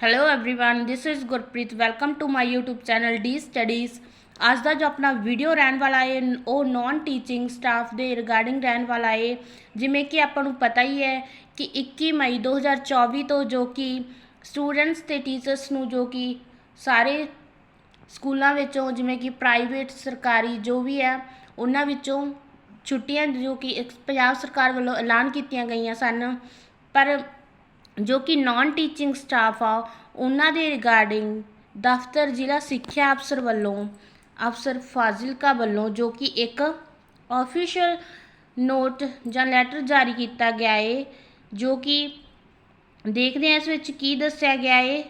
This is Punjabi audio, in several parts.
hello everyone this is Gurpreet welcome to my YouTube channel D studies ਅੱਜ ਦਾ ਜੋ ਆਪਣਾ ਵੀਡੀਓ ਰਹਿਣ ਵਾਲਾ ਹੈ ਉਹ ਨਾਨ ਟੀਚਿੰਗ ਸਟਾਫ ਦੇ ਰਿਗਾਰਡਿੰਗ ਰਹਿਣ ਵਾਲਾ ਹੈ ਜਿਵੇਂ ਕਿ ਆਪਾਂ ਨੂੰ ਪਤਾ ਹੀ ਹੈ ਕਿ 21 ਮਈ 2024 ਤੋਂ ਜੋ ਕਿ ਸਟੂਡੈਂਟਸ ਤੇ ਟੀਚਰਸ ਨੂੰ ਜੋ ਕਿ ਸਾਰੇ ਸਕੂਲਾਂ ਵਿੱਚੋਂ ਜਿਵੇਂ ਕਿ ਪ੍ਰਾਈਵੇਟ ਸਰਕਾਰੀ ਜੋ ਵੀ ਹੈ ਉਹਨਾਂ ਵਿੱਚੋਂ ਛੁੱਟੀਆਂ ਜੋ ਕਿ ਇੱਕ ਪੰਜਾਬ ਸਰਕਾਰ ਵੱਲੋਂ ਐਲਾਨ ਕੀਤੀਆਂ ਗਈਆਂ ਸਨ ਪਰ ਜੋ ਕਿ ਨੋਨ ਟੀਚਿੰਗ ਸਟਾਫ ਆ, ਉਹਨਾਂ ਦੇ ਰਿਗਾਰਡਿੰਗ ਦਫ਼ਤਰ ਜ਼ਿਲ੍ਹਾ ਸਿੱਖਿਆ ਅਫਸਰ ਵੱਲੋਂ, ਅਫਸਰ ਫਾਜ਼ਿਲਕਾ ਵੱਲੋਂ ਜੋ ਕਿ ਇੱਕ ਆਫੀਸ਼ੀਅਲ ਨੋਟ ਜਾਂ ਲੈਟਰ ਜਾਰੀ ਕੀਤਾ ਗਿਆ ਏ, ਜੋ ਕਿ ਦੇਖਦੇ ਹਾਂ ਇਸ ਵਿੱਚ ਕੀ ਦੱਸਿਆ ਗਿਆ ਏ।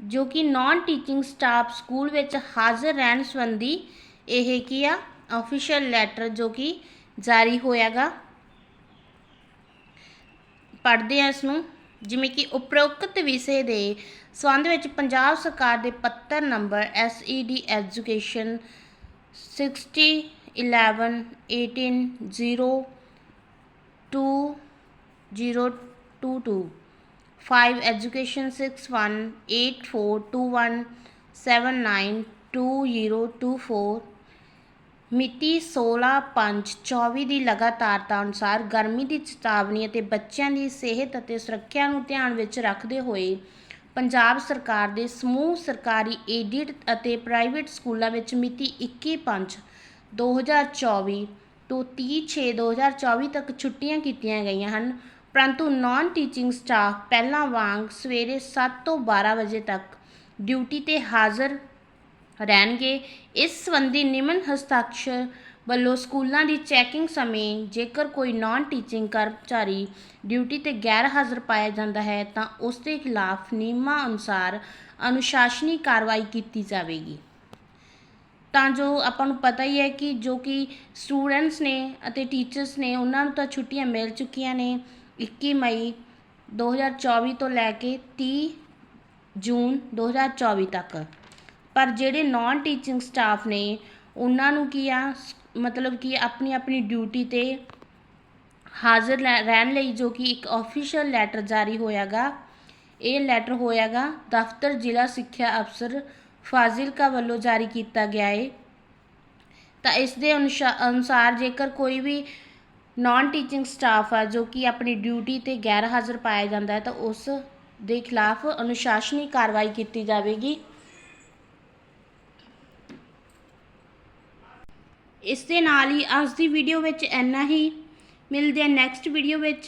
ਜੋ ਕਿ ਨਾਨ ਟੀਚਿੰਗ ਸਟਾਫ ਸਕੂਲ ਵਿੱਚ ਹਾਜ਼ਰ ਰਹਿਣ ਸੰਬੰਧੀ ਇਹ ਕੀ ਆ ਆਫੀਸ਼ੀਅਲ ਲੈਟਰ ਜੋ ਕਿ ਜਾਰੀ ਹੋਇਆਗਾ। ਪੜ੍ਹਦੇ ਹਾਂ ਇਸ ਨੂੰ ਜਿਵੇਂ ਕਿ ਉਪਰੋਕਤ ਵਿਸ਼ੇ ਦੇ ਸੰਬੰਧ ਵਿੱਚ ਪੰਜਾਬ ਸਰਕਾਰ ਦੇ ਪੱਤਰ ਨੰਬਰ SED ਐਜੂਕੇਸ਼ਨ 60 11 18 0 2 022 5 education 61 8421 79 2024 ਮਿਤੀ 16/5/24 ਦੀ ਲਗਾਤਾਰਤਾ ਅਨੁਸਾਰ ਗਰਮੀ ਦੀ ਚੇਤਾਵਨੀ ਅਤੇ ਬੱਚਿਆਂ ਦੀ ਸਿਹਤ ਅਤੇ ਸੁਰੱਖਿਆ ਨੂੰ ਧਿਆਨ ਵਿੱਚ ਰੱਖਦੇ ਹੋਏ ਪੰਜਾਬ ਸਰਕਾਰ ਦੇ ਸਮੂਹ ਸਰਕਾਰੀ ਏਡਿਡ ਅਤੇ ਪ੍ਰਾਈਵੇਟ ਸਕੂਲਾਂ ਵਿੱਚ ਮਿਤੀ 21/5/2024 ਤੋਂ 30/6/2024 ਤੱਕ ਛੁੱਟੀਆਂ ਕੀਤੀਆਂ ਗਈਆਂ ਹਨ। ਪਰੰਤੂ ਨਾਨ ਟੀਚਿੰਗ ਸਟਾਫ ਪਹਿਲਾਂ ਵਾਂਗ ਸਵੇਰੇ 7 ਤੋਂ 12 ਵਜੇ ਤੱਕ ਡਿਊਟੀ ਤੇ ਹਾਜ਼ਰ ਰਹਿਣਗੇ। ਇਸ ਸੰਬੰਧੀ ਨਿਮਨ ਹਸਤਾਖਰ ਵੱਲੋਂ ਸਕੂਲਾਂ ਦੀ ਚੈਕਿੰਗ ਸਮੇਂ ਜੇਕਰ ਕੋਈ ਨਾਨ ਟੀਚਿੰਗ ਕਰਮਚਾਰੀ ਡਿਊਟੀ ਤੇ ਗੈਰ ਹਾਜ਼ਰ ਪਾਇਆ ਜਾਂਦਾ ਹੈ, ਤਾਂ ਉਸ ਦੇ ਖਿਲਾਫ ਨਿਯਮਾਂ ਅਨੁਸਾਰ ਅਨੁਸ਼ਾਸਨੀ ਕਾਰਵਾਈ ਕੀਤੀ ਜਾਵੇਗੀ। ਤਾਂ ਜੋ ਆਪਾਂ ਨੂੰ ਪਤਾ ਹੀ ਹੈ ਕਿ ਜੋ ਕਿ ਸਟੂਡੈਂਟਸ ਨੇ ਅਤੇ ਟੀਚਰਸ ਨੇ, ਉਹਨਾਂ ਨੂੰ ਤਾਂ ਛੁੱਟੀਆਂ ਮਿਲ ਚੁੱਕੀਆਂ ਨੇ। 21 ਮਈ 2024 ਤੋਂ ਲੈ ਕੇ 30 ਜੂਨ 2024 ਤੱਕ। ਪਰ ਜਿਹੜੇ ਨੋਨ ਟੀਚਿੰਗ ਸਟਾਫ ਨੇ, ਉਹਨਾਂ ਨੂੰ ਕੀ ਆ, ਮਤਲਬ ਕਿ ਆਪਣੀ ਆਪਣੀ ਡਿਊਟੀ ਤੇ ਹਾਜ਼ਰ ਰਹਿਣ ਲਈ ਜੋ ਕਿ ਇੱਕ ਆਫੀਸ਼ੀਅਲ ਲੈਟਰ ਜਾਰੀ ਹੋਇਆਗਾ, ਇਹ ਲੈਟਰ ਹੋਇਆਗਾ ਦਫ਼ਤਰ ਜ਼ਿਲ੍ਹਾ ਸਿੱਖਿਆ ਅਫਸਰ ਫਾਜ਼ਿਲਕਾ ਵੱਲੋਂ ਜਾਰੀ ਕੀਤਾ ਗਿਆ ਹੈ ਤਾਂ ਇਸ ਦੇ ਅਨੁਸਾਰ ਜੇਕਰ ਕੋਈ ਵੀ ਨਾਨ ਟੀਚਿੰਗ ਸਟਾਫ ਆ, ਜੋ ਕਿ ਆਪਣੀ ਡਿਊਟੀ ਤੇ ਗੈਰ ਹਾਜ਼ਰ ਪਾਇਆ ਜਾਂਦਾ ਹੈ, ਤਾਂ ਉਸ ਦੇ ਖਿਲਾਫ ਅਨੁਸ਼ਾਸਨੀ ਕਾਰਵਾਈ ਕੀਤੀ ਜਾਵੇਗੀ। ਇਸ ਦੇ ਨਾਲ ਹੀ ਅੱਜ ਦੀ ਵੀਡੀਓ ਵਿੱਚ ਇੰਨਾ ਹੀ। ਮਿਲਦੇ ਆ ਨੈਕਸਟ ਵੀਡੀਓ ਵਿੱਚ।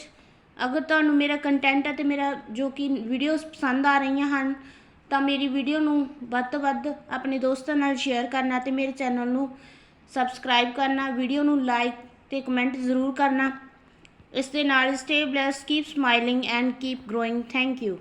ਅਗਰ ਤੁਹਾਨੂੰ ਮੇਰਾ ਕੰਟੈਂਟ ਅਤੇ ਮੇਰਾ ਜੋ ਕਿ ਵੀਡੀਓਜ਼ ਪਸੰਦ ਆ ਰਹੀਆਂ ਹਨ, ਤਾਂ ਮੇਰੀ ਵੀਡੀਓ ਨੂੰ ਵੱਧ ਤੋਂ ਵੱਧ ਆਪਣੇ ਦੋਸਤਾਂ ਨਾਲ ਸ਼ੇਅਰ ਕਰਨਾ ਤੇ ਮੇਰੇ ਚੈਨਲ ਨੂੰ ਸਬਸਕ੍ਰਾਈਬ ਕਰਨਾ ਵੀਡੀਓ ਨੂੰ ਲਾਈਕ ਤੇ ਕਮੈਂਟ ਜ਼ਰੂਰ ਕਰਨਾ। ਇਸ ਦੇ ਨਾਲ stay blessed keep smiling and keep growing thank you